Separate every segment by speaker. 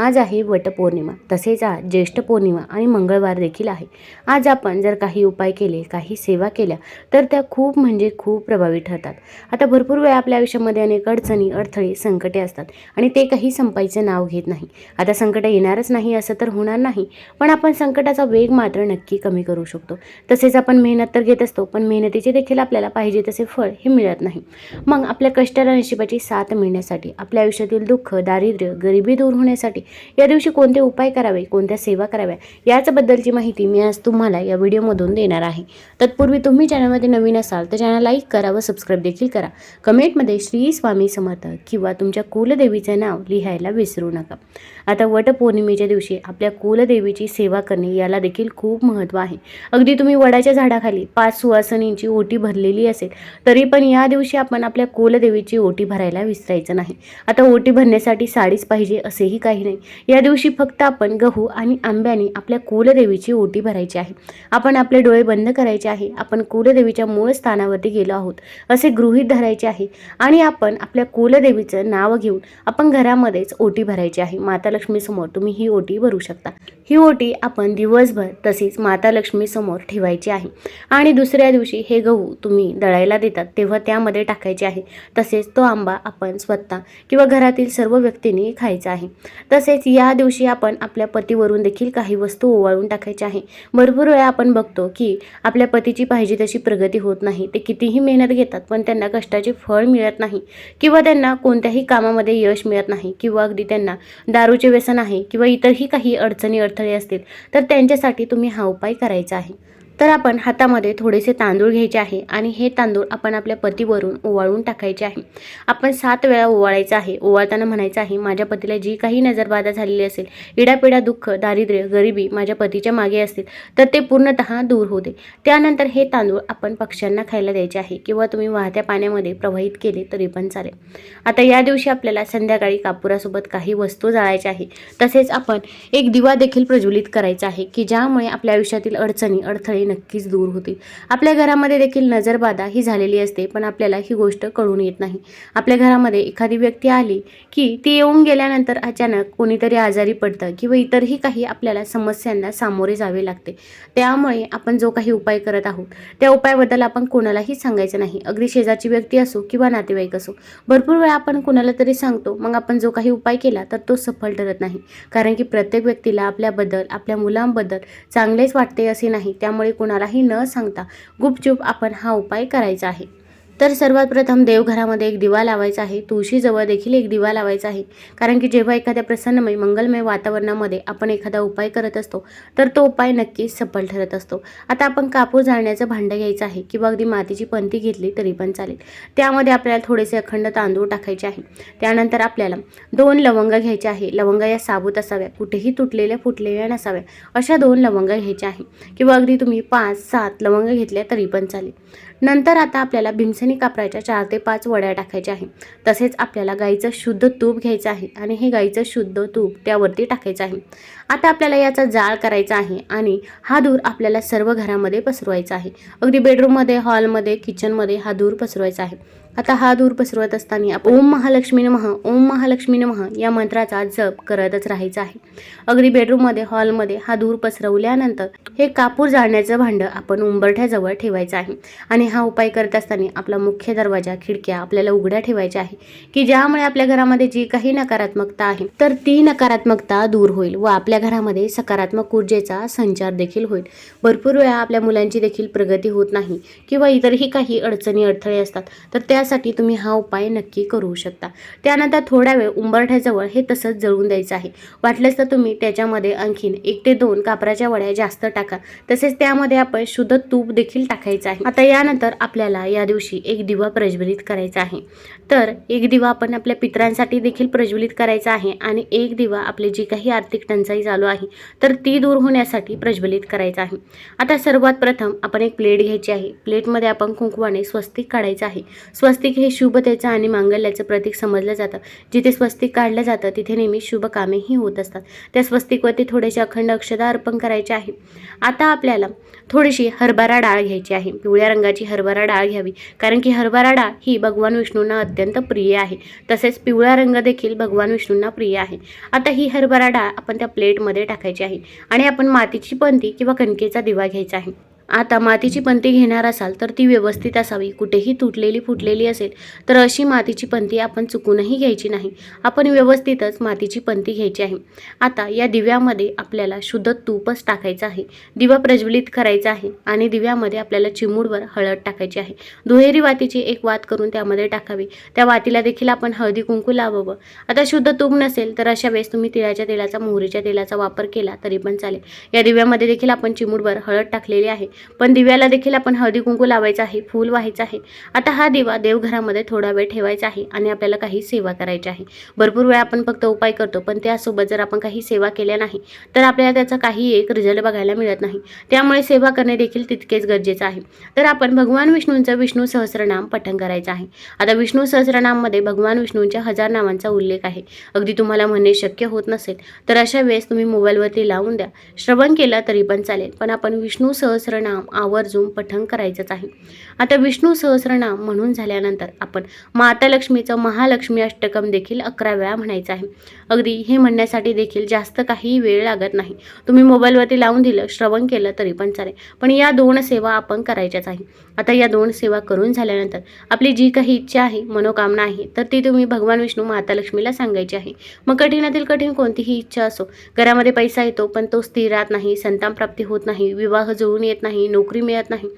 Speaker 1: आज आहे वटपौर्णिमा तसेच आज ज्येष्ठ पौर्णिमा आणि मंगळवार देखील आहे. आज आपण जर काही उपाय केले काही सेवा केल्या तर त्या खूप म्हणजे खूप प्रभावी ठरतात. आता भरपूर वेळा आपल्या आयुष्यामध्ये अनेक अडचणी अडथळे संकटे असतात आणि ते काही संपायचं नाव घेत नाही. आता संकट येणारच नाही असं तर होणार नाही पण आपण संकटाचा वेग मात्र नक्की कमी करू शकतो. तसेच आपण मेहनत तर घेत असतो पण मेहनतीचे देखील आपल्याला पाहिजे तसे फळ हे मिळत नाही. मग आपल्या कष्टाला नशिबाची साथ मिळण्यासाठी आपल्या आयुष्यातील दुःख दारिद्र्य गरिबी दूर होण्यासाठी या दिवशी कोणते उपाय करावे कोणत्या सेवा कराव्या याचबद्दलची माहिती मी आज तुम्हाला या व्हिडिओमधून देणार आहे. तत्पूर्वी तुम्ही चॅनलमध्ये नवीन असाल तर चॅनल लाईक करा व सबस्क्राईब देखील करा. कमेंटमध्ये श्री स्वामी समर्थ किंवा तुमच्या कुलदेवीचं नाव लिहायला विसरू नका. आता वटपौर्णिमेच्या दिवशी आपल्या कुलदेवीची सेवा करणे याला देखील खूप महत्त्व आहे. अगदी तुम्ही वडाच्या झाडाखाली पाच सुवासनींची ओटी भरलेली असेल तरी पण या दिवशी आपण आपल्या कुलदेवीची ओटी भरायला विसरायचं नाही. आता ओटी भरण्यासाठी साडीच पाहिजे असेही काही नाही. या दिवशी फक्त आपण गहू आणि आंब्याने आपल्या कुलदेवीची ओटी भरायची आहे. आपण आपले डोळे बंद करायचे आहे. आपण कुलदेवीच्या मूळ स्थानावरती गेलो आहोत. असे गृहीत धरायचे आहे. आणि आपण आपल्या कुलदेवीचं नाव घेऊन आपण घरामध्येच ओटी भरायची आहे. माता लक्ष्मीसमोर तुम्ही ही ओटी भरू शकता. ही ओटी आपण दिवसभर तसेच माता लक्ष्मीसमोर ठेवायची आहे. आणि दुसऱ्या दिवशी हे गहू तुम्ही दळायला देतात. तेव्हा त्यामध्ये टाकायचे आहे. तसेच तो आंबा आपण स्वतः किंवा घरातील सर्व व्यक्तींनी खायचा आहे. तसेच या दिवशी आपण आपल्या पतीवरून देखील काही वस्तू ओवाळून टाकायच्या आहे. भरपूर वेळा आपण बघतो की आपल्या पतीची पाहिजे तशी प्रगती होत नाही. ते कितीही मेहनत घेतात पण त्यांना कष्टाचे फळ मिळत नाही किंवा त्यांना कोणत्याही कामामध्ये यश मिळत नाही किंवा अगदी त्यांना दारूचे व्यसन आहे किंवा इतरही काही अडचणी अडथळे असतील तर त्यांच्यासाठी तुम्ही हा उपाय करायचा आहे. तर आपण हातामध्ये थोडेसे तांदूळ घ्यायचे आहे आणि हे तांदूळ आपण आपल्या पतीवरून ओवाळून टाकायचे आहे. आपण सात वेळा ओवाळायचं आहे. ओवाळताना म्हणायचं आहे माझ्या पतीला जी काही नजरबाधा झालेली असेल इडापिडा दुःख दारिद्र्य गरिबी माझ्या पतीच्या मागे असतील तर ते पूर्णतः दूर होते त्यानंतर हे तांदूळ आपण पक्ष्यांना खायला द्यायचे आहे किंवा तुम्ही वाहत्या पाण्यामध्ये प्रवाहित केले तरी पण चालेल. आता या दिवशी आपल्याला संध्याकाळी कापुरासोबत काही वस्तू जाळायच्या आहे. तसेच आपण एक दिवा देखील प्रज्वलित करायचा आहे की ज्यामुळे आपल्या आयुष्यातील अडचणी अडथळे नक्कीच दूर होतील. आपल्या घरामध्ये देखील नजरबाधा ही झालेली असते पण आपल्याला ही गोष्ट कळून येत नाही. आपल्या घरामध्ये एखादी व्यक्ती आली की ती येऊन गेल्यानंतर अचानक कोणीतरी आजारी पडतं किंवा इतरही काही आपल्याला समस्यांना सामोरे जावे लागते. त्यामुळे आपण जो काही उपाय करत आहोत त्या उपायाबद्दल आपण कोणालाही सांगायचं नाही. अगदी शेजारची व्यक्ती असो किंवा नातेवाईक असो भरपूर वेळा आपण कोणाला तरी सांगतो मग आपण जो काही उपाय केला तर तो सफल ठरत नाही. कारण की प्रत्येक व्यक्तीला आपल्याबद्दल आपल्या मुलांबद्दल चांगलेच वाटते असे नाही. त्यामुळे कुणालाही न सांगता गुपचूप आपण हा उपाय करायचा आहे. तर सर्वात प्रथम देवघरामध्ये एक दिवा लावायचा आहे. तुळशीजवळ देखील एक दिवा लावायचा आहे. कारण की जेव्हा एखाद्या प्रसन्नमय मंगलमय वातावरणामध्ये आपण एखादा उपाय करत असतो तर तो उपाय नक्कीच सफल ठरत असतो. आता आपण कापूर जाळण्याचं भांडं घ्यायचं आहे किंवा अगदी मातीची पंती घेतली तरी पण चालेल. त्यामध्ये आपल्याला थोडेसे अखंड तांदूळ टाकायचे आहे. त्यानंतर आपल्याला दोन लवंग घ्यायचे आहे. लवंग या साबूत असाव्या कुठेही तुटलेल्या फुटलेल्या नसाव्या अशा दोन लवंग घ्यायच्या आहे. किंवा अगदी तुम्ही पाच सात लवंग घेतल्या तरी पण चालेल. नंतर आता आपल्याला भीमसेनी कापराच्या चार ते पाच वड्या टाकायच्या आहे. तसेच आपल्याला गाईचं शुद्ध तूप घ्यायचं आहे आणि हे गाईचं शुद्ध तूप त्यावरती टाकायचं आहे. आता आपल्याला याचा जाळ करायचा आहे आणि हा धूर आपल्याला सर्व घरामध्ये पसरवायचा आहे. अगदी बेडरूममध्ये हॉलमध्ये किचनमध्ये हा धूर पसरवायचा आहे. आता हा धूर पसरवत असताना ओम महालक्ष्मी नमः ओम महालक्ष्मी नमः या मंत्राचा जप करतच राहायचा आहे. अगदी बेडरूममध्ये हॉलमध्ये हा धूर पसरवल्यानंतर हे कापूर जाळण्याचं भांडं आपण उंबरठ्याजवळ ठेवायचं आहे. आणि हा उपाय करत असताना आपला मुख्य दरवाजा खिडक्या आपल्याला उघड्या ठेवायच्या आहे. की ज्यामुळे आपल्या घरामध्ये जी काही नकारात्मकता आहे तर ती नकारात्मकता दूर होईल व आपल्या घरामध्ये सकारात्मक ऊर्जेचा संचार देखील होईल. भरपूर वेळा आपल्या मुलांची देखील प्रगती होत नाही किंवा इतरही काही अडचणी अडथळे असतात तर त्यासाठी तुम्ही हा उपाय नक्की करू शकता. त्यानंतर थोडा वेळ उंबरठ्याजवळ हे तसंच जळून द्यायचं आहे. वाटलंच तर तुम्ही त्याच्यामध्ये आणखीन एक ते दोन कापराच्या वड्या जास्त टाका. तसेच त्यामध्ये आपण शुद्ध तूप देखील टाकायचं आहे. आता यानंतर आपल्याला या दिवशी एक दिवा प्रज्वलित करायचा आहे. तर एक दिवा आपण आपल्या पितरांसाठी देखील प्रज्वलित करायचा आहे आणि एक दिवा आपली जी काही आर्थिक टंचाई चालू आहे तर ती दूर होण्यासाठी प्रज्वलित करायचा आहे. आता सर्वात प्रथम आपण एक प्लेट घ्यायची आहे. प्लेटमध्ये आपण कुंकवाने स्वस्तिक काढायचं आहे. स्व स्वस्तिक हे शुभतेचं आणि मांगल्याचं प्रतीक समजलं जातं. जिथे स्वस्तिक काढलं जातं तिथे नेहमी शुभ कामेही होत असतात. त्या स्वस्तिकवरती थोडेसे अखंड अक्षदा अर्पण करायचे आहे. आता आपल्याला थोडीशी हरभरा डाळ घ्यायची आहे. पिवळ्या रंगाची हरभरा डाळ घ्यावी. कारण की हरभरा डाळ ही भगवान विष्णूंना अत्यंत प्रिय आहे. तसेच पिवळा रंग देखील भगवान विष्णूंना प्रिय आहे. आता ही हरभरा डाळ आपण त्या प्लेटमध्ये टाकायची आहे. आणि आपण मातीची पंती किंवा कणकेचा दिवा घ्यायचा आहे. आता मातीची पंती घेणार असाल तर ती व्यवस्थित असावी. कुठेही तुटलेली फुटलेली असेल तर अशी मातीची पंती आपण चुकूनही घ्यायची नाही. आपण व्यवस्थितच मातीची पंती घ्यायची आहे. आता या दिव्यामध्ये आपल्याला शुद्ध तूपच टाकायचं आहे. दिवा प्रज्वलित करायचा आहे आणि दिव्यामध्ये आपल्याला चिमूडवर हळद टाकायची आहे. दुहेरी वातीची एक वात करून त्यामध्ये टाकावी. त्या वातीला देखील आपण हळदी कुंकू लावावं. आता शुद्ध तूप नसेल तर अशा वेळेस तुम्ही तिळाच्या तेलाचा मोहरीच्या तेलाचा वापर केला तरी पण चालेल. या दिव्यामध्ये देखील आपण चिमूडवर हळद टाकलेली आहे. पण दिव्याला देखील आपण हळदी कुंकू लावायचं आहे फूल व्हायचं आहे. आता हा दिवा देवघरामध्ये थोडा वेळ ठेवायचा आहे आणि आपल्याला काही सेवा करायची आहे. भरपूर वेळा आपण फक्त उपाय करतो पण त्यासोबत जर आपण काही सेवा केल्या नाही तर आपल्याला त्याचा काही एक रिझल्ट बघायला मिळत नाही. त्यामुळे सेवा करणे देखील तितकेच गरजेचं आहे. तर आपण भगवान विष्णूंचं विष्णू सहस्रनाम पठण करायचं आहे. आता विष्णू सहस्रनाममध्ये भगवान विष्णूंच्या हजार नावांचा उल्लेख आहे. अगदी तुम्हाला म्हणणे शक्य होत नसेल तर अशा वेळेस तुम्ही मोबाईलवरती लावून द्या. श्रवण केलं तरी पण चालेल पण आपण विष्णू सहस्रनाम आवर्जून पठण करायचंच आहे. आता विष्णू सहस्रनाम म्हणून झाल्यानंतर आपण माता लक्ष्मीचं महालक्ष्मी अष्टकम देखील अकरा वेळा म्हणायचं आहे. अगदी हे म्हणण्यासाठी देखील जास्त काही वेळ लागत नाही. तुम्ही मोबाईलवरती लावून दिलं श्रवण केलं तरी पण चालेल. पण या दोन सेवा आपण करायच्याच आहे. आता या दोन सेवा करून झाल्यानंतर आपली जी काही इच्छा आहे मनोकामना आहे तर ती तुम्ही भगवान विष्णू माता लक्ष्मीला सांगायची आहे. मग कठीणातील कठीण कोणतीही इच्छा असो घरामध्ये पैसा येतो पण तो स्थिर राहत नाही संतान प्राप्ती होत नाही विवाह जुळून येत नाही नोकरी मिळत नाही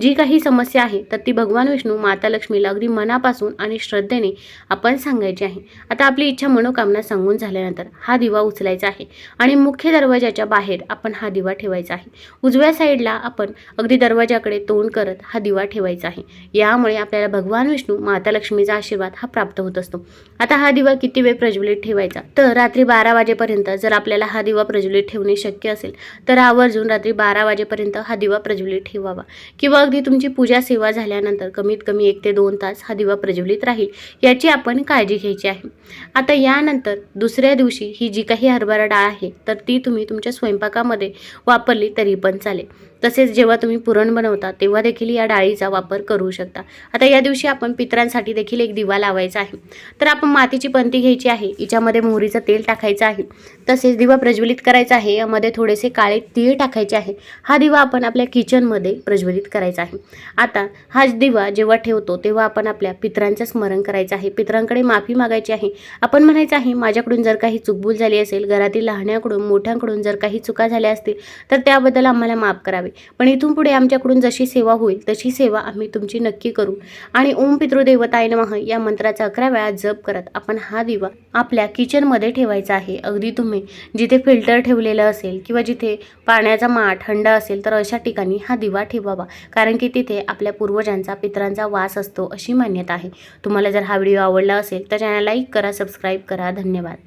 Speaker 1: जी काही समस्या आहे तर ती भगवान विष्णू माता लक्ष्मीला अगदी मनापासून आणि श्रद्धेने आपण सांगायची आहे. आता आपली इच्छा मनोकामना सांगून झाल्यानंतर हा दिवा उचलायचा आहे आणि मुख्य दरवाजाच्या बाहेर आपण हा दिवा ठेवायचा आहे. उजव्या साईडला आपण अगदी दरवाजाकडे तोंड करत हा दिवा ठेवायचा आहे. यामुळे आपल्याला भगवान विष्णू माता लक्ष्मीचा आशीर्वाद हा प्राप्त होत असतो. आता हा दिवा किती वेळ प्रज्वलित ठेवायचा? तर रात्री बारा वाजेपर्यंत जर आपल्याला हा दिवा प्रज्वलित ठेवणे शक्य असेल तर आवर्जून रात्री बारा वाजेपर्यंत हा दिवा प्रज्वलित ठेवावा. किंवा अगदी तुमची पूजा सेवा झाल्यानंतर कमीत कमी एक ते दोन तास हा दिवा प्रज्वलित राहील याची आपण काळजी घ्यायची आहे. आता यानंतर दुसऱ्या दिवशी ही जी काही हरभरा डाळ आहे तर ती तुम्ही तुमच्या स्वयंपाकामध्ये वापरली तरी पण चालेल. तसेच जेव्हा तुम्ही पुरण बनवता तेव्हा देखील या डाळीचा वापर करू शकता. आता या दिवशी आपण पितरांसाठी देखील एक दिवा लावायचा आहे. तर आपण मातीची पंती घ्यायची आहे. हिच्यामध्ये मोहरीचं तेल टाकायचं आहे. तसेच दिवा प्रज्वलित करायचा आहे. यामध्ये थोडेसे काळे तीळ टाकायचे आहे. हा दिवा आपण आपल्या किचनमध्ये प्रज्वलित करायचा आहे. आता हा दिवा जेव्हा ठेवतो तेव्हा आपण आपल्या पितरांचं स्मरण करायचं आहे. पितरांकडे माफी मागायची आहे. आपण म्हणायचं आहे माझ्याकडून जर काही चुकभूल झाली असेल घरातील लहाण्याकडून मोठ्यांकडून जर काही चुका झाल्या असतील तर त्याबद्दल आम्हाला माफ करावे. करावे. पण इथून पुढे आमच्याकडून जशी सेवा होईल तशी सेवा आम्ही तुमची नक्की करू. आणि ओम पितृदेवताय नमः या मंत्राचा अकरा वेळा जप करत आपण हा दिवा आपल्या किचनमध्ये ठेवायचा आहे. अगदी तुम्ही जिथे फिल्टर ठेवलेलं असेल किंवा जिथे पाण्याचा माठ हंडा असेल तर अशा ठिकाणी हा दिवा ठेवावा. कारण की तिथे आपल्या पूर्वजांचा पितरांचा वास असतो अशी मान्यता आहे. तुम्हाला जर हा व्हिडिओ आवडला असेल तर चॅनल लाईक करा सबस्क्राईब करा. धन्यवाद.